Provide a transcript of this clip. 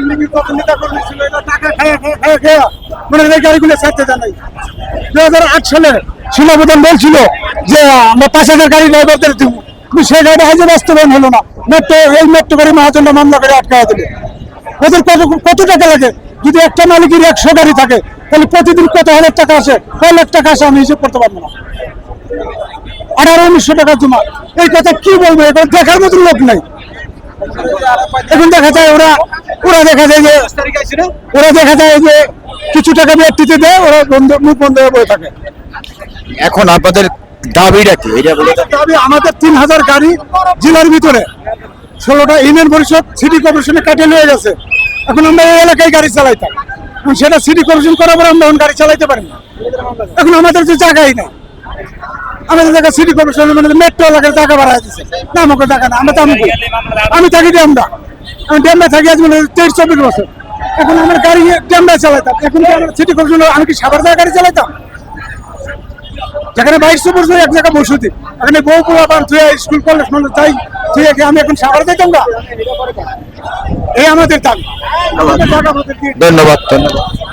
লীগের কত ছিল বলছিল যে আমরা পাঁচ হাজার গাড়ি ড্রাইভারদের দিব গাড়ি আজও বাস্তবায়ন হলো না মেট্রো এই মেট্রো গাড়ি মহাজনরা মামলা করে আটকায় দিলে ওদের কত কত টাকা লাগে যদি একটা মালিকের একশো গাড়ি থাকে তাহলে প্রতিদিন কত হাজার টাকা আসে কয় লাখ টাকা আসে আমি হিসেব করতে পারব না আঠারো উনিশশো টাকা জমা এই কথা কি বলব? এখন দেখার মতন লোক নাই। এখন দেখা যায় ওরা ওরা দেখা যায় যে ওরা দেখা যায় যে কিছু টাকা ব্যক্তিতে দেয় ওরা বন্ধ মুখ বন্ধ হয়ে বসে থাকে। এখন আপনাদের দাবিটা কি? এটা বলে দেন। তবে আমাদের তিন হাজার গাড়ি জেলার ভিতরে। ষোলোটা ইউনিয়ন পরিষদ সিটি কর্পোরেশনে কাটিয়ে নিয়ে গেছে। এখন আমরা এই এলাকায় গাড়ি চালাইতাম। এখন সেটা সিটি কর্পোরেশন করার পর আমরা এখন গাড়ি চালাইতে পারি না। এখন আমাদের যে জায়গাই না আমাদের জায়গা সিটি কর্পোরেশন মানে মেট্রো এলাকার জায়গা বাড়া দিচ্ছে না আমাকে জায়গা না আমরা তো আমি আমি থাকি ড্যামরা আমি ড্যামরা থাকি আজ মানে তেইশ চব্বিশ বছর। এখন আমার গাড়ি ড্যামরা চালাইতাম। এখন কি সিটি কর্পোরেশন আমি কি সাবার জায়গা গাড়ি চালাইতাম? যেখানে বাইশ বছর এক জায়গায় বসতি এখানে বউ পোলা আবার তুই স্কুল কলেজ মানে তাই ঠিক আছে আমি এখন সাবার দিতাম না এই আমাদের দাবি। ধন্যবাদ ধন্যবাদ।